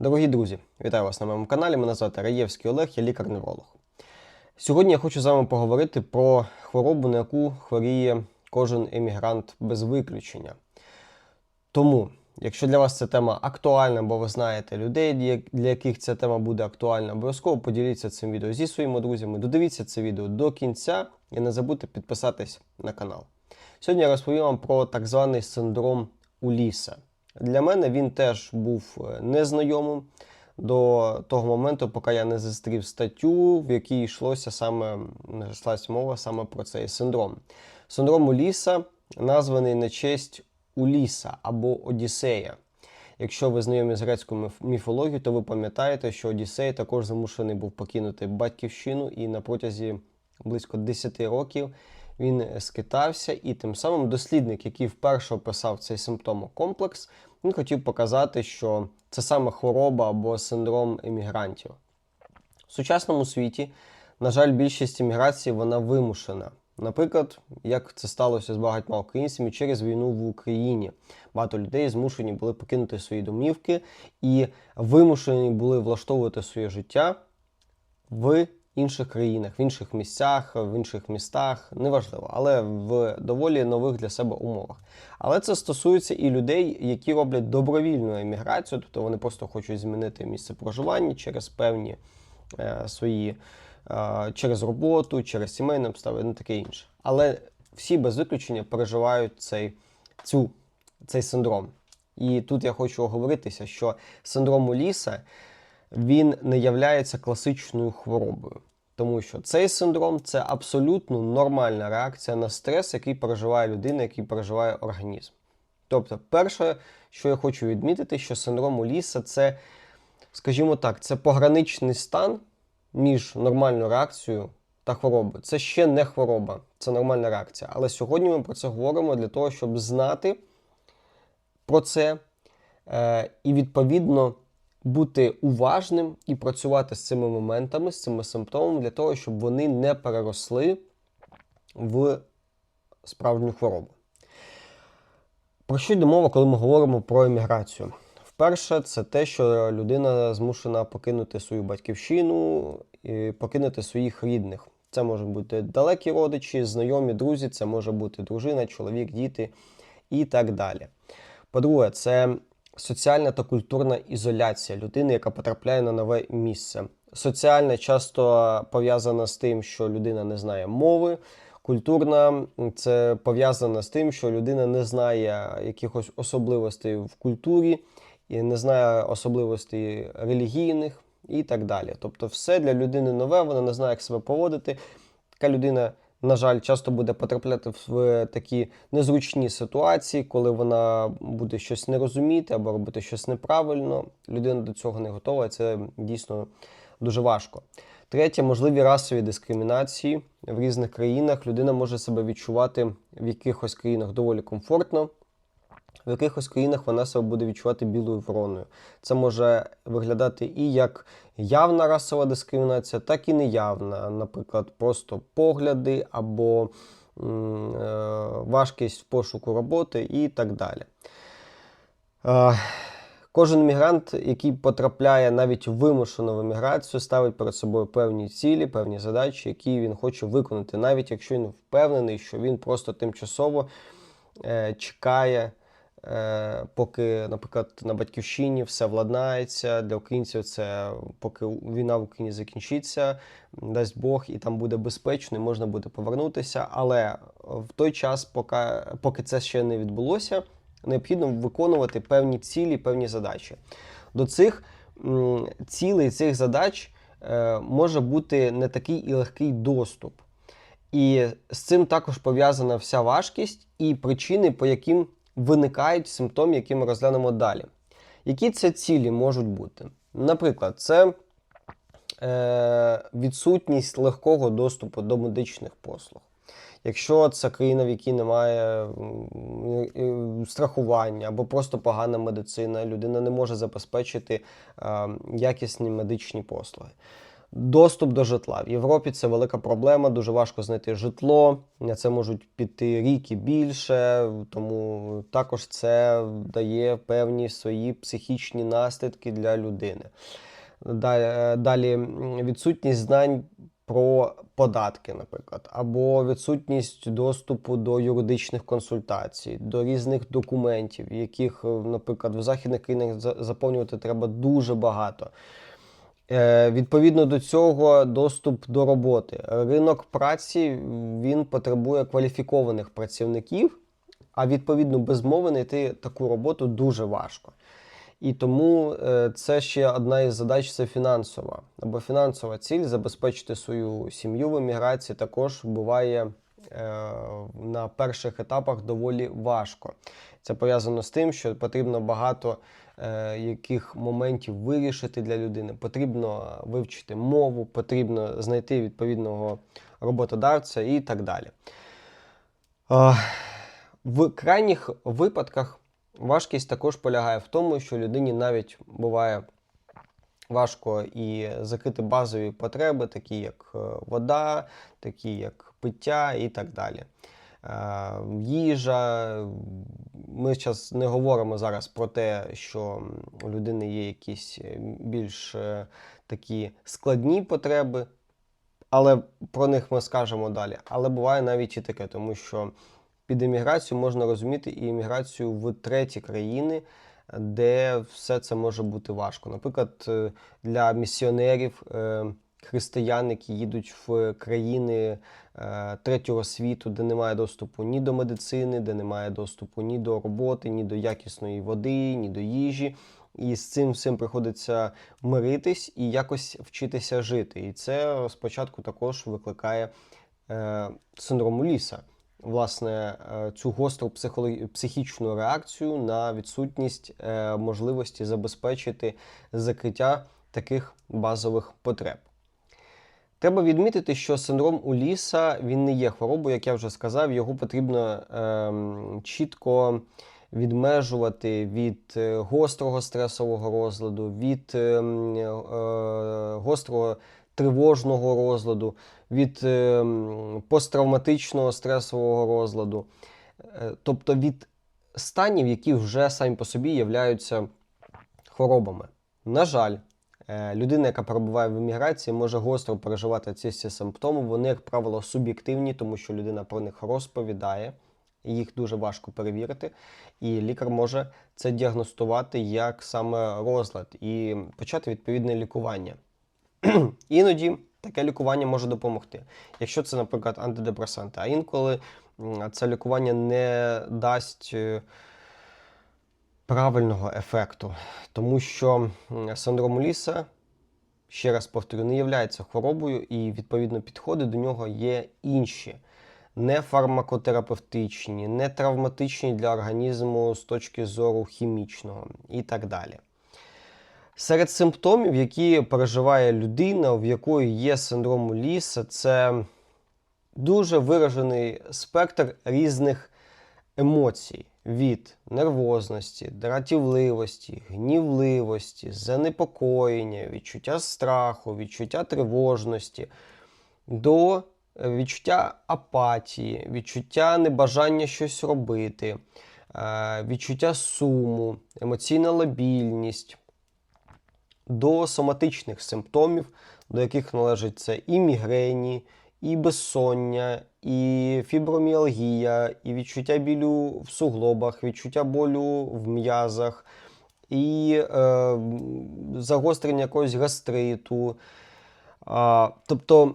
Дорогі друзі, вітаю вас на моєму каналі. Мене звати Раєвський Олег, я лікар-невролог. Сьогодні я хочу з вами поговорити про хворобу, на яку хворіє кожен емігрант без виключення. Тому, якщо для вас ця тема актуальна, бо ви знаєте людей, для яких ця тема буде актуальна, обов'язково поділіться цим відео зі своїми друзями. Додивіться це відео до кінця і не забудьте підписатись на канал. Сьогодні я розповім вам про так званий синдром Уліса. Для мене він теж був е, незнайомим до того моменту, поки я не зустрів статтю, в якій йшлося саме йшлась мова саме про цей синдром. Синдром Уліса названий на честь Уліса або Одіссея. Якщо ви знайомі з грецькою міфологією, то ви пам'ятаєте, що Одіссей також змушений був покинути батьківщину і на протязі близько 10 років він скитався, і тим самим дослідник, який вперше описав цей симптомокомплекс, він хотів показати, що це саме хвороба або синдром емігрантів. В сучасному світі, на жаль, більшість еміграції вона вимушена. Наприклад, як це сталося з багатьма українцями через війну в Україні. Багато людей змушені були покинути свої домівки і вимушені були влаштовувати своє життя в інших країнах, в інших місцях, в інших містах, неважливо, але в доволі нових для себе умовах. Але це стосується і людей, які роблять добровільну еміграцію, тобто вони просто хочуть змінити місце проживання через певні е, свої, е, через роботу, через сімейні обставини, таке інше. Але всі без виключення переживають цей, цю, цей синдром. І тут я хочу оговоритися, що синдром Уліса він не являється класичною хворобою. Тому що цей синдром це абсолютно нормальна реакція на стрес, який переживає людина, який переживає організм. Тобто, перше, що я хочу відмітити, що синдром Уліса це, скажімо так, це пограничний стан між нормальною реакцією та хворобою. Це ще не хвороба, це нормальна реакція. Але сьогодні ми про це говоримо для того, щоб знати про це е, і відповідно бути уважним і працювати з цими моментами, з цими симптомами для того, щоб вони не переросли в справжню хворобу. Про що йде мова, коли ми говоримо про еміграцію? Вперше, це те, що людина змушена покинути свою батьківщину і покинути своїх рідних. Це можуть бути далекі родичі, знайомі, друзі, це може бути дружина, чоловік, діти і так далі. По-друге, це соціальна та культурна ізоляція людини, яка потрапляє на нове місце. Соціальна часто пов'язана з тим, що людина не знає мови. Культурна це пов'язана з тим, що людина не знає якихось особливостей в культурі, і не знає особливостей релігійних і так далі. Тобто, все для людини нове, вона не знає, як себе поводити. Така людина на жаль, часто буде потрапляти в такі незручні ситуації, коли вона буде щось не розуміти або робити щось неправильно. Людина до цього не готова, це дійсно дуже важко. Третє, можливі расові дискримінації в різних країнах. Людина може себе відчувати в якихось країнах доволі комфортно, в якихось країнах вона себе буде відчувати білою вороною. Це може виглядати і як явна расова дискримінація, так і неявна. Наприклад, просто погляди або е, важкість пошуку роботи і так далі. Е, Кожен мігрант, який потрапляє навіть вимушено в еміграцію, ставить перед собою певні цілі, певні задачі, які він хоче виконати, навіть якщо він впевнений, що він просто тимчасово е, чекає. Е, поки, наприклад, на батьківщині все владнається для українців. Це поки війна в Україні закінчиться, дасть Бог, і там буде безпечно, і можна буде повернутися. Але в той час, поки, поки це ще не відбулося, необхідно виконувати певні цілі, певні задачі. До цих цілей, цих задач е, може бути не такий і легкий доступ. І з цим також пов'язана вся важкість і причини, по яким виникають симптоми, які ми розглянемо далі. Які це цілі можуть бути? Наприклад, це е, відсутність легкого доступу до медичних послуг. Якщо це країна, в якій немає страхування або просто погана медицина, людина не може забезпечити е, якісні медичні послуги. Доступ до житла. В Європі це велика проблема, дуже важко знайти житло. На це можуть піти рік і більше, тому також це дає певні свої психічні наслідки для людини. Далі відсутність знань про податки, наприклад, або відсутність доступу до юридичних консультацій, до різних документів, яких, е, наприклад, в західних країнах заповнювати треба дуже багато. Е, Відповідно до цього, доступ до роботи. Ринок праці він потребує кваліфікованих працівників, а відповідно без мови знайти таку роботу дуже важко. І тому е, це ще одна із задач це фінансова. Або фінансова ціль забезпечити свою сім'ю в еміграції також буває е, на перших етапах доволі важко. Це пов'язано з тим, що потрібно багато яких моментів вирішити для людини. Потрібно вивчити мову, потрібно знайти відповідного роботодавця і так далі. Е, в крайніх випадках важкість також полягає в тому, що людині навіть буває важко і закрити базові потреби, такі як е, вода, такі як пиття і так далі. Е, Їжа. Ми зараз не говоримо зараз про те, що у людини є якісь е, більш е, такі складні потреби, але про них ми скажемо далі. Але буває навіть і таке, тому що під еміграцію можна розуміти і еміграцію в треті країни, де все це може бути важко. Наприклад, для місіонерів, християн, які їдуть в країни е, третього світу, де немає доступу ні до медицини, де немає доступу ні до роботи, ні до якісної води, ні до їжі. І з цим всім приходиться миритись і якось вчитися жити. І це спочатку також викликає е, синдром ліса. Власне, е, цю гостру психолог... психічну реакцію на відсутність е, можливості забезпечити закриття таких базових потреб. Треба відмітити, що синдром Уліса він не є хворобою, як я вже сказав, його потрібно ем, чітко відмежувати від е, гострого стресового розладу, від ем, е, гострого тривожного розладу, від ем, посттравматичного стресового розладу, Е, тобто від станів, які вже самі по собі являються хворобами. На жаль, е, людина, яка перебуває в еміграції, може гостро переживати ці всі симптоми. Вони, як правило, суб'єктивні, тому що людина про них розповідає. Їх дуже важко перевірити, і лікар може це діагностувати як саме розлад і почати відповідне лікування. Іноді таке лікування може допомогти. Якщо це, наприклад, антидепресанти, а інколи це лікування не дасть е, правильного ефекту, тому що синдром Ліса, ще раз повторю, не є хворобою, і відповідно підходи до нього є інші. Не фармакотерапевтичні, не травматичні для організму з точки зору хімічного і так далі. Серед симптомів, які переживає людина, в якої є синдром ліса, це дуже виражений спектр різних емоцій від нервозності, дратівливості, гнівливості, занепокоєння, відчуття страху, відчуття тривожності, до відчуття апатії, відчуття небажання щось робити, е, відчуття суму, емоційна лабільність до соматичних симптомів, до яких належать це і мігрені, і безсоння, і фіброміалгія, і відчуття білю в суглобах, відчуття болю в м'язах, і е, загострення якогось гастриту. А, тобто,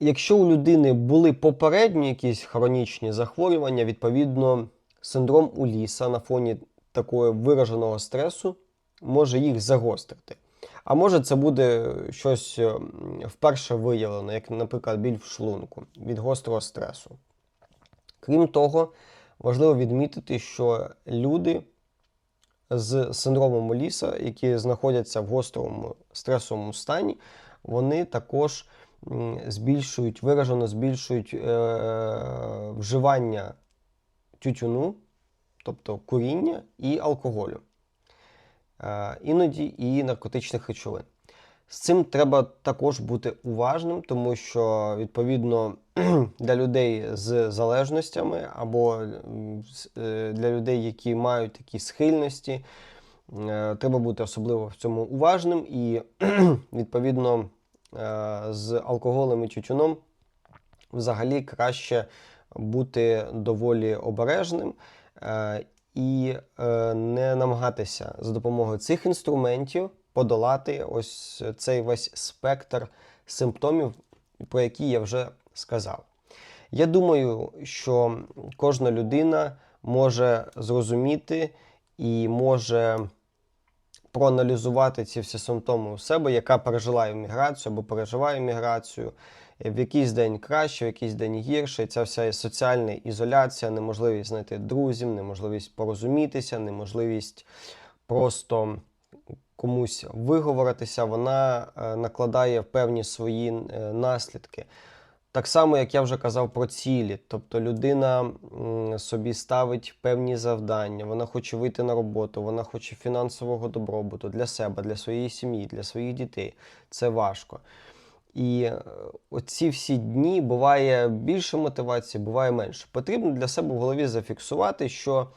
якщо у людини були попередні якісь хронічні захворювання, відповідно, синдром Уліса на фоні такого вираженого стресу може їх загострити. А може це буде щось е, вперше виявлено, як, наприклад, біль в шлунку від гострого стресу. Крім того, важливо відмітити, що люди з синдромом Ліса, які знаходяться в гострому стресовому стані, вони також збільшують, виражено збільшують е, вживання тютюну, тобто куріння і алкоголю. Е, іноді і наркотичних речовин. З цим треба також бути уважним, тому що відповідно для людей з залежностями або е, для людей, які мають такі схильності, е, треба бути особливо в цьому уважним і відповідно з алкоголем і тютюном взагалі краще бути доволі обережним і е, не намагатися за допомогою цих інструментів подолати ось цей весь спектр симптомів, про які я вже сказав. Я думаю, що кожна людина може зрозуміти і може проаналізувати ці всі симптоми у себе, яка пережила імміграцію або переживає імміграцію. В якийсь день краще, в якийсь день гірше. Ця вся соціальна ізоляція, неможливість знайти друзів, неможливість порозумітися, неможливість просто комусь виговоритися, вона е, накладає певні свої е, наслідки. Так само, як я вже казав про цілі, тобто людина собі ставить певні завдання, вона хоче вийти на роботу, вона хоче фінансового добробуту для себе, для своєї сім'ї, для своїх дітей. Це важко. І е, оці всі дні буває більше мотивації, буває менше. Потрібно для себе в голові зафіксувати, що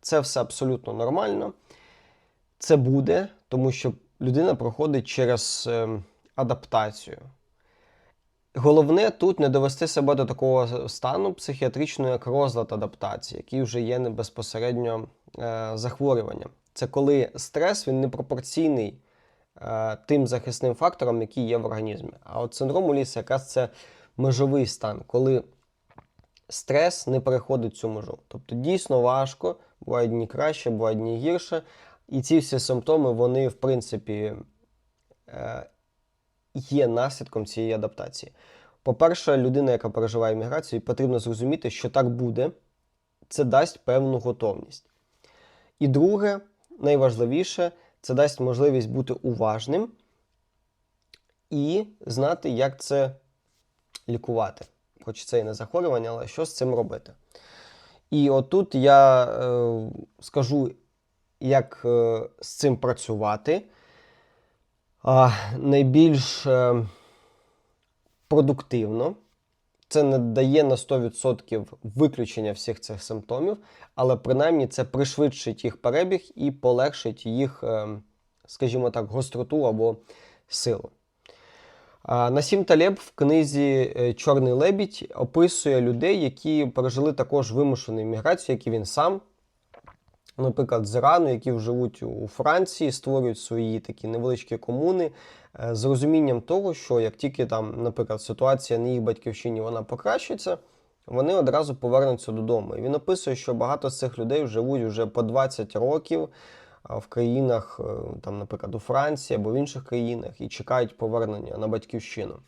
це все абсолютно нормально. Це буде, тому що людина проходить через е, адаптацію. Головне тут не довести себе до такого стану психіатричного, як розлад адаптації, який вже є не безпосередньо е, захворюванням. Це коли стрес він непропорційний тим захисним факторам, які є в організмі. А от синдром Уліса якраз це межовий стан, коли стрес не переходить цю межу. Тобто дійсно важко, бувають дні краще, бувають дні гірше. І ці всі симптоми, вони, в принципі, е, є наслідком цієї адаптації. По-перше, людина, яка переживає міграцію, потрібно зрозуміти, що так буде, це дасть певну готовність. І друге, найважливіше, це дасть можливість бути уважним і знати, як це лікувати. Хоч це і не захворювання, але що з цим робити. І отут я е, скажу, як е, з цим працювати. А, найбільш е, продуктивно. Це не дає на 100% виключення всіх цих симптомів, але принаймні це пришвидшить їх перебіг і полегшить їх, е, скажімо так, гостроту або силу. Насім Талеб в книзі е, Чорний лебідь описує людей, які пережили також вимушену імміграцію, як і він сам. Наприклад, з які живуть у Франції, створюють свої такі невеличкі комуни е, з розумінням того, що як тільки там, наприклад, ситуація на їх батьківщині вона покращиться, вони одразу повернуться додому. І він описує, що багато з цих людей живуть вже по 20 років в країнах, е, там, наприклад, у Франції або в інших країнах, і чекають повернення на батьківщину.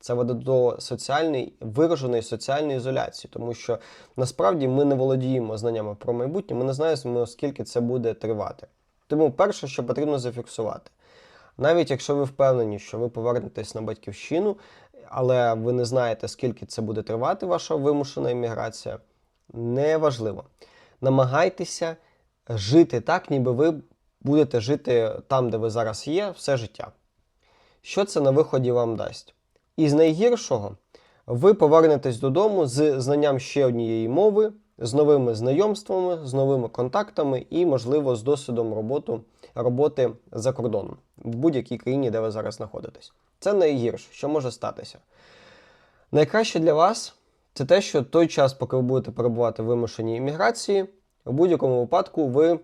Це веде до соціальної вираженої соціальної ізоляції, тому що насправді ми не володіємо знаннями про майбутнє, ми не знаємо, скільки це буде тривати. Тому перше, що потрібно зафіксувати, навіть якщо ви впевнені, що ви повернетесь на батьківщину, але ви не знаєте, скільки це буде тривати, ваша вимушена імміграція, неважливо. Намагайтеся жити так, ніби ви будете жити там, де ви зараз є, все життя. Що це на виході вам дасть? Із найгіршого ви повернетесь додому з знанням ще однієї мови, з новими знайомствами, з новими контактами і, можливо, з досвідом роботу, роботи за кордоном в будь-якій країні, де ви зараз знаходитесь. Це найгірше, що може статися. Найкраще для вас це те, що той час, поки ви будете перебувати в вимушеній імміграції, в будь-якому випадку ви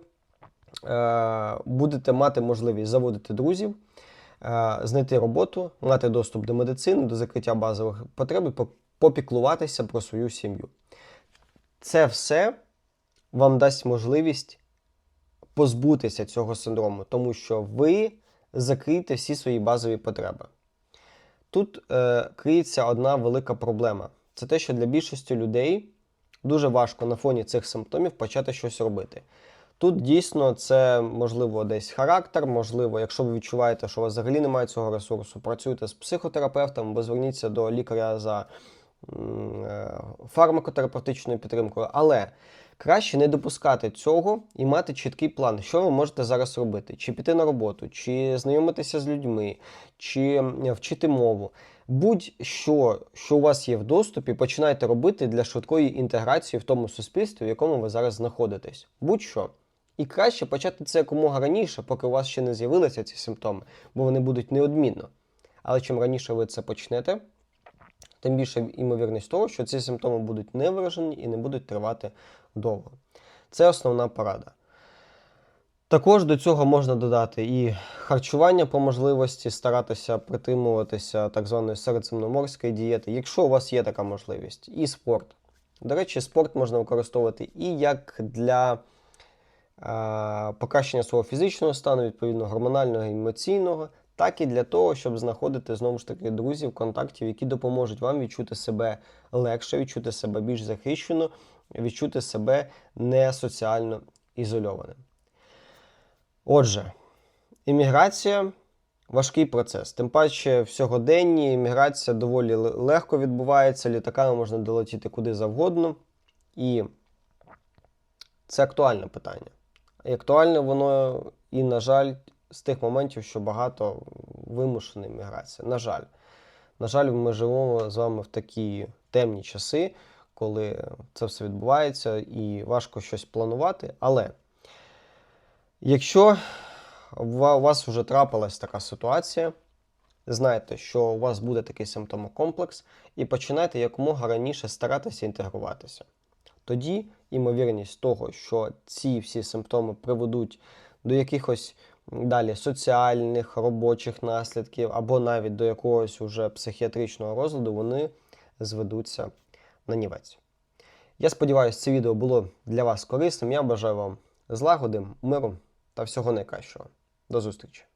е, будете мати можливість заводити друзів, знайти роботу, мати доступ до медицини, до закриття базових потреб попіклуватися про свою сім'ю. Це все вам дасть можливість позбутися цього синдрому, тому що ви закриєте всі свої базові потреби. Тут е, криється одна велика проблема. Це те, що для більшості людей дуже важко на фоні цих симптомів почати щось робити. Тут дійсно це можливо десь характер, можливо, якщо ви відчуваєте, що у вас взагалі немає цього ресурсу, працюйте з психотерапевтом або зверніться до лікаря за е, фармакотерапевтичною підтримкою. Але Краще не допускати цього і мати чіткий план, що ви можете зараз робити: чи піти на роботу, чи знайомитися з людьми, чи вчити мову. Будь-що, що у вас є в доступі, починайте робити для швидкої інтеграції в тому суспільстві, в якому ви зараз знаходитесь. Будь-що. І краще почати це якомога раніше, поки у вас ще не з'явилися ці симптоми, бо вони будуть неодмінно. Але чим раніше ви це почнете, тим більше ймовірність того, що ці симптоми будуть не виражені і не будуть тривати довго. Це основна порада. Також до цього можна додати і харчування по можливості, старатися притримуватися так званої середземноморської дієти, якщо у вас є така можливість, і спорт. До речі, спорт можна використовувати і як для покращення свого фізичного стану, відповідно гормонального емоційного, так і для того, щоб знаходити знову ж таки друзів, контактів, які допоможуть вам відчути себе легше, відчути себе більш захищено, відчути себе не соціально ізольованим. Отже, імміграція важкий процес. Тим паче в сьогоденні імміграція доволі легко відбувається, літаками можна долетіти куди завгодно. І це актуальне питання. І актуальне воно, і, на жаль, з тих моментів, що багато вимушена імміграція. На жаль. На жаль, ми живемо з вами в такі темні часи, коли це все відбувається і важко щось планувати. Але якщо у вас вже трапилась така ситуація, знайте, що у вас буде такий симптомокомплекс, і починайте якомога раніше старатися інтегруватися. Тоді ймовірність того, що ці всі симптоми приведуть до якихось далі соціальних, робочих наслідків, або навіть до якогось уже психіатричного розладу, вони зведуться на нівець. Я сподіваюся, це відео було для вас корисним. Я бажаю вам злагоди, миру та всього найкращого. До зустрічі!